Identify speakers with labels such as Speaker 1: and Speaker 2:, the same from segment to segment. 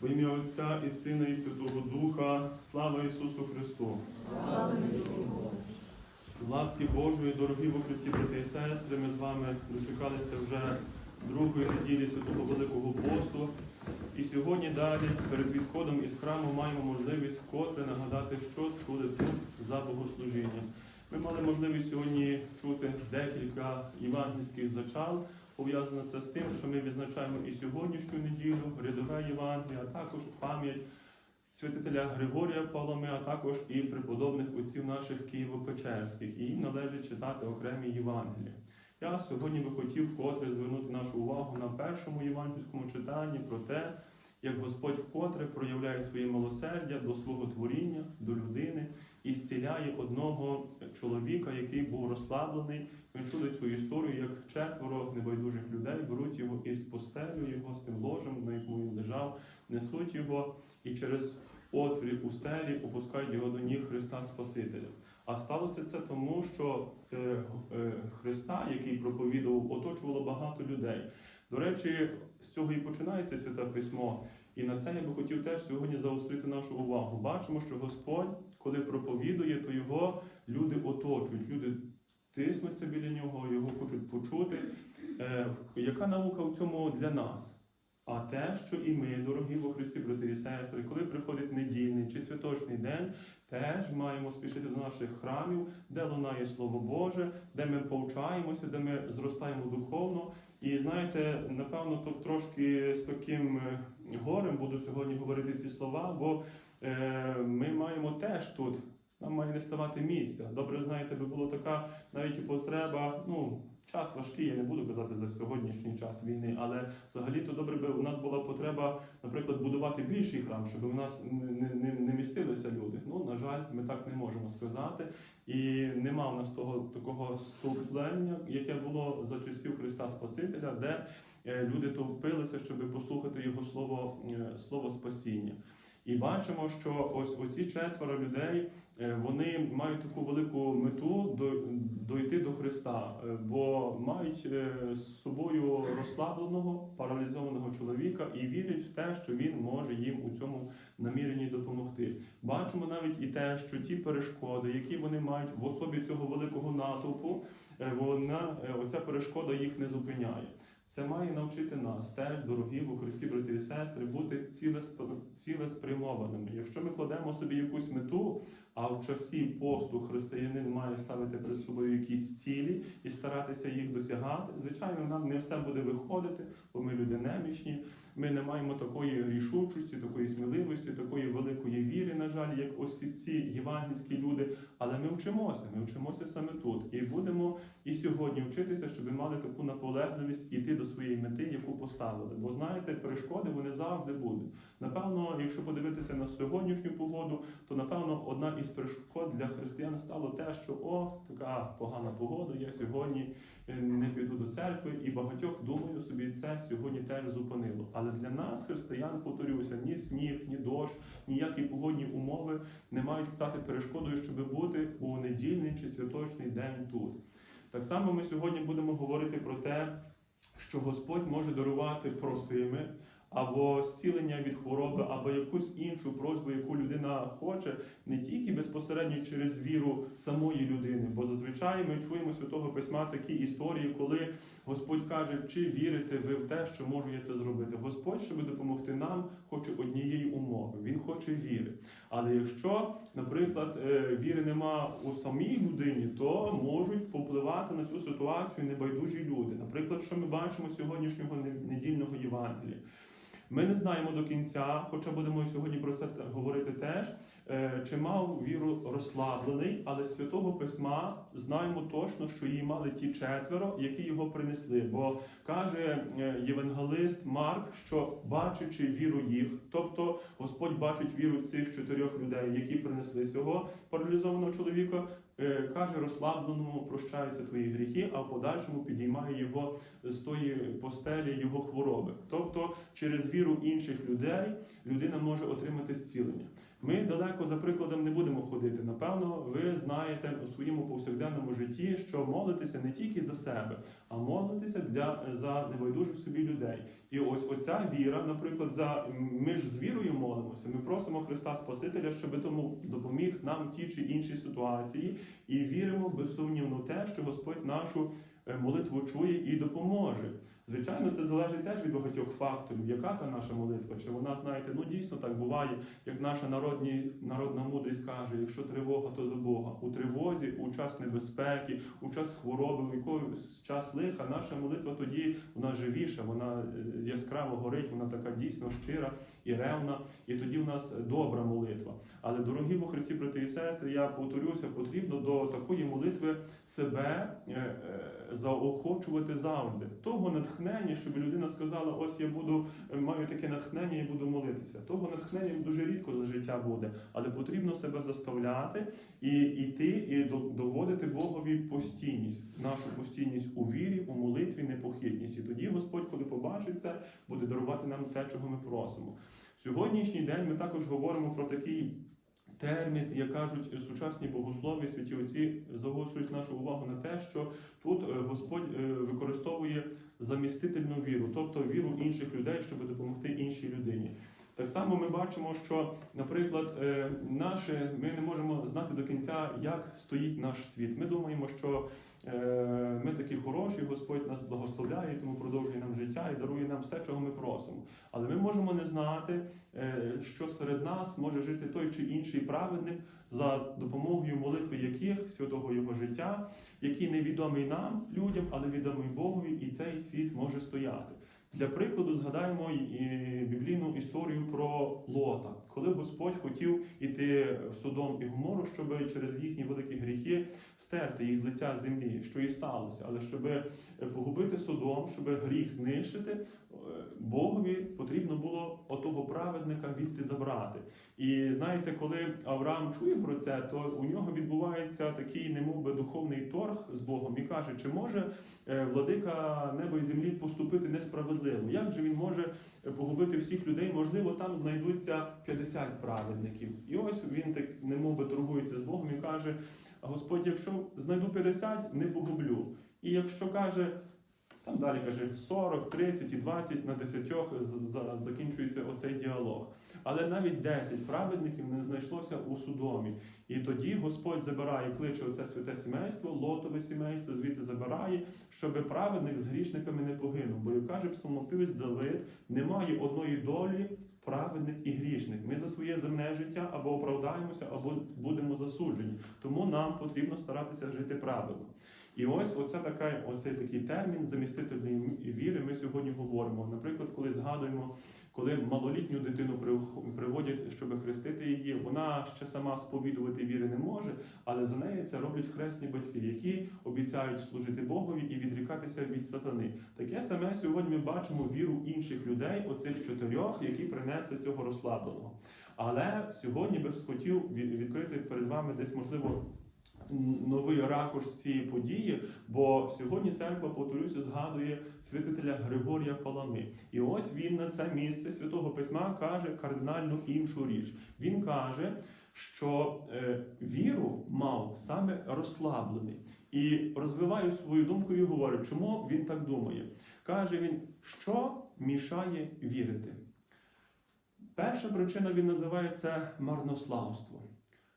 Speaker 1: Во ім'я Отця і Сина, і Святого Духа, слава Ісусу Христу! З ласки Божої, дорогі во Христі, брати і сестри, ми з вами дочекалися вже другої неділі Святого Великого Посту. І сьогодні далі, перед відходом із храму, маємо можливість вкотре нагадати, що чули тут за богослужіння. Ми мали можливість сьогодні чути декілька євангельських зачал. Пов'язано це з тим, що ми відзначаємо і сьогоднішню неділю, рядове Євангелія, а також пам'ять святителя Григорія Палами, а також і преподобних отців наших Києво-Печерських. І їм належить читати окремі Євангелії. Я сьогодні би хотів вкотре звернути нашу увагу на першому євангельському читанні про те, як Господь вкотре проявляє своє милосердя до свого творіння, до людини і зціляє одного чоловіка, який був розслаблений. Ми чули цю історію, як четверо небайдужих людей беруть його із постелю, його з тим ложем, на якому він лежав, несуть його і через отвір у стелі опускають його до ніг Христа Спасителя. А сталося це тому, що е, е, Христа, який проповідував, оточувало багато людей. До речі, з цього і починається святе письмо. І на це я би хотів теж сьогодні заострити нашу увагу. Бачимо, що Господь, коли проповідує, то його люди оточують, люди тиснуться біля нього, його хочуть почути. Е, яка наука в цьому для нас? А те, що і ми, дорогі во Христі, брати і сестри, коли приходить недільний чи святочний день, теж маємо спішити до наших храмів, де лунає Слово Боже, де ми повчаємося, де ми зростаємо духовно. І знаєте, напевно, то трошки з таким е, горем буду сьогодні говорити ці слова, бо ми маємо теж тут. Нам має не ставати місця. Добре, знаєте, би була така навіть і потреба, ну, час важкий, я не буду казати за сьогоднішній час війни, але взагалі-то добре би у нас була потреба, наприклад, будувати більший храм, щоб у нас не, не, не містилися люди. Ну, на жаль, ми так не можемо сказати. І нема у нас того такого стовплення, яке було за часів Христа Спасителя, де е, люди товпилися, щоб послухати Його слово, е, слово спасіння. І бачимо, що ось оці четверо людей е, вони мають таку велику мету дойти до Христа, е, бо мають е, з собою розслабленого, паралізованого чоловіка і вірять в те, що він може їм у цьому наміренні допомогти. Бачимо навіть і те, що ті перешкоди, які вони мають в особі цього великого натовпу, вона оця перешкода їх не зупиняє. Це має навчити нас теж, дорогі Христі, брати і сестри, бути цілесп- цілеспрямованими. Якщо ми кладемо собі якусь мету, а в часі посту християнин має ставити перед собою якісь цілі і старатися їх досягати, звичайно, нам не все буде виходити, бо ми люди немічні. Ми не маємо такої рішучості, такої сміливості, такої великої віри, на жаль, як ось ці євангельські люди. Але ми вчимося, ми вчимося саме тут. І будемо і сьогодні вчитися, щоб мали таку наполегливість іти до своєї мети, яку поставили. Бо знаєте, перешкоди вони завжди будуть. Напевно, якщо подивитися на сьогоднішню погоду, то напевно одна із перешкод для християн стало те, що о, така погана погода, я сьогодні е, не піду до церкви, і багатьох думаю собі, це сьогодні теж зупинило. Але для нас, християн, повторюся, ні сніг, ні дощ, ніякі погодні умови не мають стати перешкодою, щоб бути у недільний чи святочний день тут. Так само ми сьогодні будемо говорити про те, що Господь може дарувати просими або зцілення від хвороби, або якусь іншу просьбу, яку людина хоче, не тільки безпосередньо через віру самої людини, бо зазвичай ми чуємо святого письма такі історії, коли Господь каже, чи вірите ви в те, що можу я це зробити. Господь, щоб допомогти нам, хоче однієї умови. Він хоче віри. Але якщо, наприклад, е, віри нема у самій людині, то можуть повпливати на цю ситуацію небайдужі люди. Наприклад, що ми бачимо сьогоднішнього недільного Євангелія. Ми не знаємо до кінця, хоча будемо сьогодні про це говорити теж, чи мав віру розслаблений, але з святого письма знаємо точно, що її мали ті четверо, які його принесли. Бо каже е, євангелист Марк, що бачачи віру їх, тобто Господь бачить віру цих чотирьох людей, які принесли цього паралізованого чоловіка. е, Каже, розслабленому прощаються твої гріхи, а в подальшому підіймає його з тої постелі його хвороби. Тобто через віру інших людей людина може отримати зцілення. Ми далеко за прикладом не будемо ходити. Напевно, ви знаєте у своєму повсякденному житті, що молитися не тільки за себе, а молитися для за небайдужих собі людей. І ось оця віра, наприклад, за ми ж з вірою молимося. Ми просимо Христа Спасителя, щоб тому допоміг нам в ті чи інші ситуації, і віримо безсумнівно те, що Господь нашу е, молитву чує і допоможе. Звичайно, це залежить теж від багатьох факторів. Яка та наша молитва? Чи вона, знаєте, ну дійсно так буває, як наша народні, народна мудрість каже, якщо тривога, то до Бога. У тривозі, у час небезпеки, у час хвороби, у якийсь час лиха, наша молитва тоді вона живіша, вона е, яскраво горить, вона така дійсно щира і ревна, і тоді в нас добра молитва. Але, дорогі во Христі, брати і сестри, я повторюся, потрібно до такої молитви себе е, е, заохочувати завжди. Того натхнення, щоб людина сказала, ось я буду маю таке натхнення і буду молитися. Того натхнення дуже рідко за життя буде, але потрібно себе заставляти і йти і доводити Богові постійність, нашу постійність у вірі, у молитві, непохитність. І тоді Господь, коли побачить це, буде дарувати нам те, чого ми просимо. Сьогоднішній день ми також говоримо про такий термін, як кажуть сучасні богослові, святі отці загострюють нашу увагу на те, що тут е, Господь е, використовує замістительну віру, тобто віру інших людей, щоб допомогти іншій людині. Так само ми бачимо, що, наприклад, е, наше ми не можемо знати до кінця, як стоїть наш світ. Ми думаємо, що ми такі хороші, Господь нас благословляє, тому продовжує нам життя і дарує нам все, чого ми просимо. Але ми можемо не знати, е, що серед нас може жити той чи інший праведник, за допомогою молитви яких святого його життя, який невідомий нам, людям, але відомий Богові, і цей світ може стояти. Для прикладу згадаємо біблійну історію про Лота, коли Господь хотів іти в Содом і Гомору, щоб через їхні великі гріхи стерти їх з лиця землі, що і сталося. Але щоб погубити Содом, щоб гріх знищити, Богові потрібно було отого праведника відти забрати. І знаєте, коли Авраам чує про це, то у нього відбувається такий, немов би духовний торг з Богом і каже, чи може е, владика неба і землі поступити несправедливо? Як же він може е, погубити всіх людей? Можливо, там знайдуться 50 праведників. І ось він так немов би торгується з Богом і каже: Господь, якщо знайду 50, не погублю. І якщо каже. Там далі каже 40, 30 і 20 на 10 закінчується оцей діалог. Але навіть 10 праведників не знайшлося у Судомі. І тоді Господь забирає, кличе оце святе сімейство, лотове сімейство, звідти забирає, щоб праведник з грішниками не погинув. Бо як каже псалмопівець Давид, немає одної долі праведник і грішник. Ми за своє земне життя або оправдаємося, або будемо засуджені. Тому нам потрібно старатися жити правильно. І ось оце така, оцей такий термін замістительної віри ми сьогодні говоримо. Наприклад, коли згадуємо, коли малолітню дитину приводять, щоб хрестити її, вона ще сама сповідувати віри не може, але за неї це роблять хресні батьки, які обіцяють служити Богові і відрікатися від сатани. Таке саме сьогодні ми бачимо віру інших людей, оцих чотирьох, які принесли цього розслабленого. Але сьогодні би хотів відкрити перед вами десь можливо новий ракурс цієї події, бо сьогодні церква, повторюся, згадує святителя Григорія Палами. І ось він на це місце святого письма каже кардинально іншу річ. Він каже, що е, віру мав саме розслаблений. І розвиваю свою думку і говорю, чому він так думає. Каже він, що мішає вірити. Перша причина він називає це марнославство.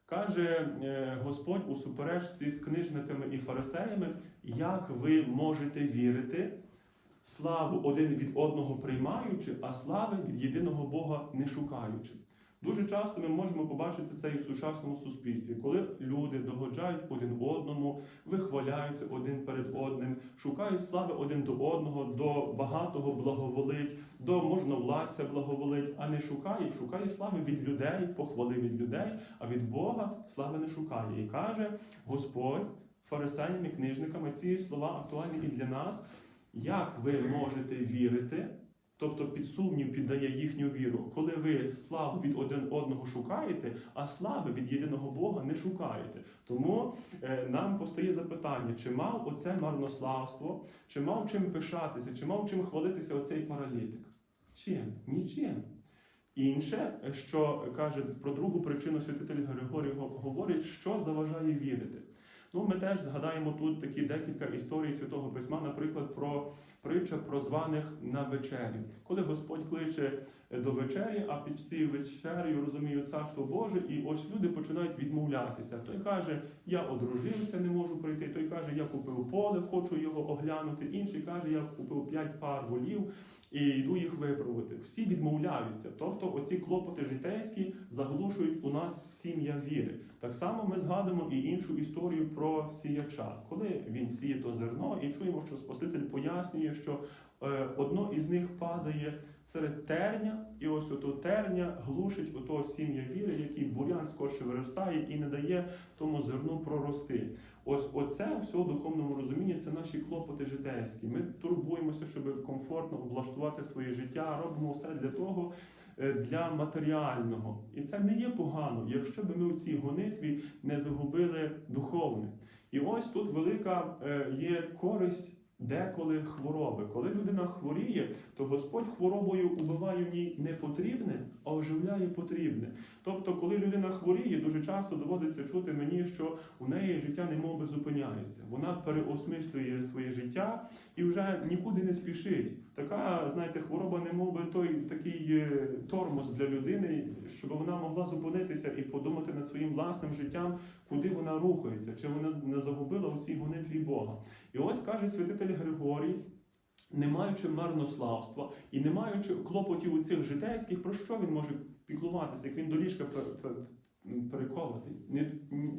Speaker 1: Каже е, Господь у суперечці з книжниками і фарисеями, як ви можете вірити, славу один від одного приймаючи, а слави від єдиного Бога не шукаючи. Дуже часто ми можемо побачити це і в сучасному суспільстві, коли люди догоджають один одному, вихваляються один перед одним, шукають слави один до одного, до багатого благоволить, до можновладця благоволить, а не шукає, шукає слави від людей, похвали від людей, а від Бога слави не шукає. І каже Господь фарисеям і книжникам, ці слова актуальні і для нас. Як ви можете вірити? Тобто під сумнів піддає їхню віру, коли ви славу від один одного шукаєте, а слави від єдиного Бога не шукаєте. Тому е, нам постає запитання, чи мав оце марнославство, чи мав чим пишатися, чи мав чим хвалитися оцей паралітик? Чим? Нічим. Інше, що каже про другу причину святитель Григорій говорить, що заважає вірити. Ну, ми теж згадаємо тут такі декілька історій Святого Письма, наприклад, про притча про званих на вечерю, Коли Господь кличе до вечері, а під цією вечерею розуміють царство Боже, і ось люди починають відмовлятися. Той каже, я одружився, не можу прийти. Той каже, я купив поле, хочу його оглянути. Інший каже, я купив п'ять пар волів і йду їх виправити. Всі відмовляються. Тобто, оці клопоти житейські заглушують у нас сім'я віри. Так само ми згадуємо і іншу історію про сіяча, коли він сіє то зерно, і чуємо, що Спаситель пояснює, що е, одно із них падає серед терня, і ось ото терня глушить ото сім'я віри, який бурян скорше виростає і не дає тому зерну прорости. Ось оце все в духовному розумінні це наші клопоти житейські. Ми турбуємося, щоб комфортно облаштувати своє життя, робимо все для того. е, Для матеріального, і це не є погано, якщо б ми в цій гонитві не загубили духовне. І ось тут велика е, є користь деколи хвороби. Коли людина хворіє, то Господь хворобою убиває в ній не потрібне, а оживляє потрібне. Тобто, коли людина хворіє, дуже часто доводиться чути мені, що у неї життя немов зупиняється. Вона переосмислює своє життя і вже нікуди не спішить. Така, знаєте, хвороба, немов би той такий е, тормоз для людини, щоб вона могла зупинитися і подумати над своїм власним життям, куди вона рухається, чи вона не загубила у цій гонитві Бога. І ось каже святитель Григорій. Не маючи марнославства і не маючи клопотів у цих житейських, про що він може піклуватися, як він до ліжка пер- пер- перекований?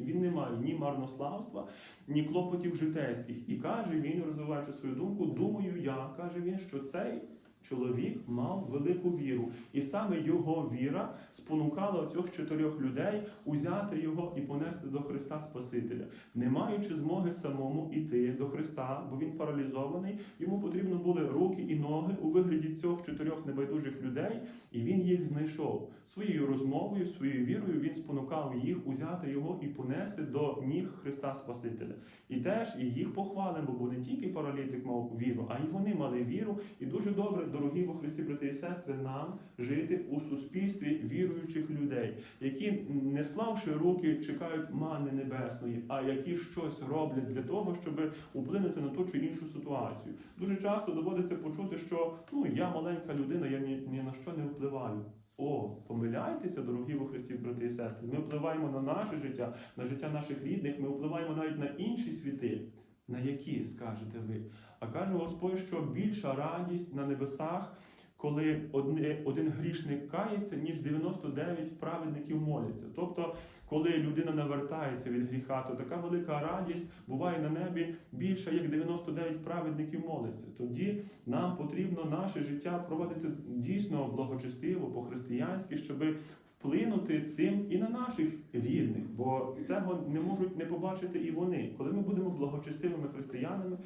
Speaker 1: Він не має ні марнославства, ні клопотів житейських. І каже він, розвиваючи свою думку, думаю я, каже він, що цей чоловік мав велику віру. І саме його віра спонукала цих чотирьох людей узяти його і понести до Христа Спасителя, не маючи змоги самому іти до Христа, бо він паралізований. Йому потрібно були руки і ноги у вигляді цих чотирьох небайдужих людей, і він їх знайшов. Своєю розмовою, своєю вірою він спонукав їх узяти його і понести до ніг Христа Спасителя. І теж і їх похвалимо, бо не тільки паралітик мав віру, а й вони мали віру. І дуже добре, дорогі во Христі, брати і сестри, нам жити у суспільстві віруючих людей, які, не склавши руки, чекають мани небесної, а які щось роблять для того, щоб вплинути на ту чи іншу ситуацію. Дуже часто доводиться почути, що ну я маленька людина, я ні, ні на що не впливаю. О, помиляйтеся, дорогі во Христі, брати і сестри. Ми впливаємо на наше життя, на життя наших рідних, ми впливаємо навіть на інші світи. На які скажете ви? А каже Господь, що більша радість на небесах, коли один грішник кається, ніж 99 праведників моляться. Тобто, коли людина навертається від гріха, то така велика радість буває на небі більша, як 99 праведників моляться. Тоді нам потрібно наше життя проводити дійсно благочестиво, по-християнськи, щоб вплинути цим і на наших рідних, бо цього не можуть не побачити і вони. Коли ми будемо благочестивими християнами,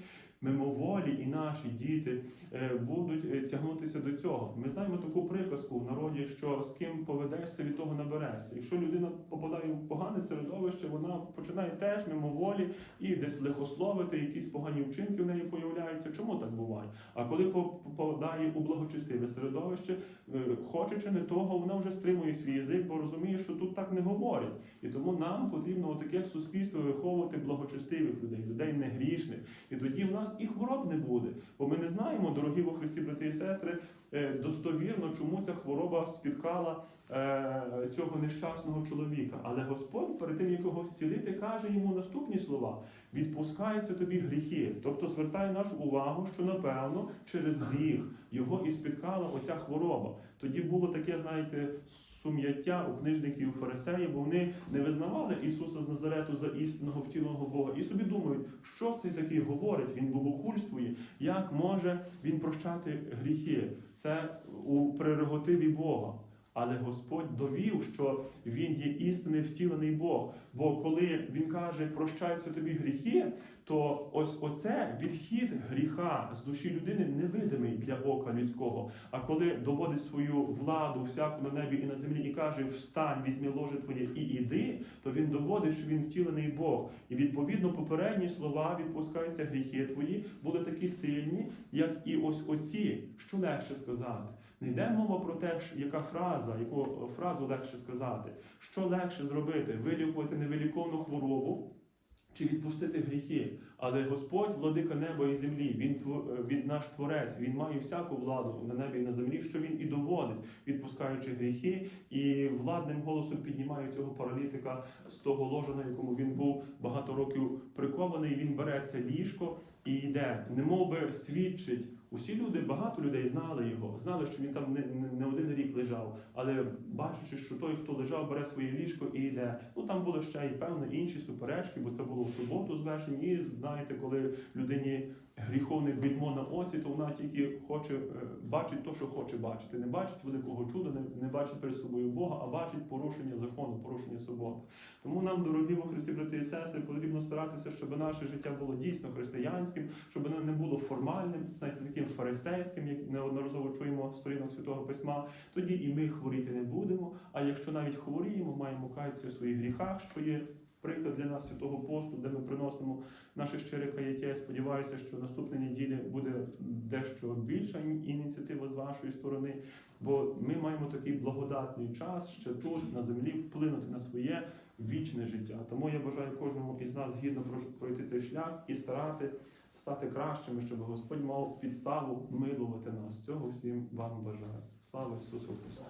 Speaker 1: мимоволі і наші діти е, будуть е, тягнутися до цього. Ми знаємо таку приказку в народі, що з ким поведешся, від того наберешся. Якщо людина попадає в погане середовище, вона починає теж мимоволі і десь лихословити, якісь погані вчинки в неї появляються. Чому так буває? А коли попадає у благочестиве середовище, е, хочучи не того, вона вже стримує свій язик, бо розуміє, що тут так не говорять. І тому нам потрібно таке суспільство виховувати благочестивих людей, людей негрішних. І тоді в нас і хвороб не буде. Бо ми не знаємо, дорогі во Христі, брати і сестри, е, достовірно, чому ця хвороба спіткала е, цього нещасного чоловіка. Але Господь перед тим, як його зцілити, каже йому наступні слова: відпускаються тобі гріхи. Тобто звертає нашу увагу, що напевно через гріх його і спіткала оця хвороба. Тоді було таке, знаєте, сум'яття у книжників і у фарисеїв, бо вони не визнавали Ісуса з Назарету за істинного втіленого Бога. І собі думають, що цей такий говорить, він богохульствує, як може він прощати гріхи? Це у прерогативі Бога. Але Господь довів, що Він є істинний втілений Бог. Бо коли Він каже, прощаються тобі гріхи, то ось оце відхід гріха з душі людини невидимий для ока людського. А коли доводить свою владу всяку на небі і на землі і каже, встань, візьми ложе твоє і іди, то він доводить, що він втілений Бог. І відповідно попередні слова відпускаються гріхи твої, були такі сильні, як і ось оці, що легше сказати. Не йде мова про те, яка фраза, яку фразу легше сказати, що легше зробити, вилікувати невиліковну хворобу чи відпустити гріхи. Але Господь, владика неба і землі, Він тво- він наш творець, Він має всяку владу на небі і на землі, що він і доводить, відпускаючи гріхи, і владним голосом піднімає цього паралітика з того ложа, на якому він був багато років прикований. Він бере це ліжко і йде, немов би свідчить. Усі люди, багато людей знали його, знали, що він там не, не, один рік лежав, але бачачи, що той, хто лежав, бере своє ліжко і йде. Ну там були ще і певно інші суперечки, бо це було в суботу звершені. І знаєте, коли людині гріховне більмо на оці, то вона тільки хоче е, бачить то, що хоче бачити. Не бачить великого чуда, не, не бачить перед собою Бога, а бачить порушення закону, порушення суботи. Тому нам, дорогі во Христі, брати і сестри, потрібно старатися, щоб наше життя було дійсно християнським, щоб воно не було формальним, знаєте, таким фарисейським, як неодноразово чуємо з сторінок Святого Письма. Тоді і ми хворіти не будемо. А якщо навіть хворіємо, маємо каятися в своїх гріхах, що є приклад для нас святого посту, де ми приносимо наше щире каяття. Я сподіваюся, що наступної неділі буде дещо більша ініціатива з вашої сторони, бо ми маємо такий благодатний час ще тут, на землі, вплинути на своє вічне життя. Тому я бажаю кожному із нас гідно пройти цей шлях і старати стати кращими, щоб Господь мав підставу милувати нас. Цього всім вам бажаю. Слава Ісусу Христу!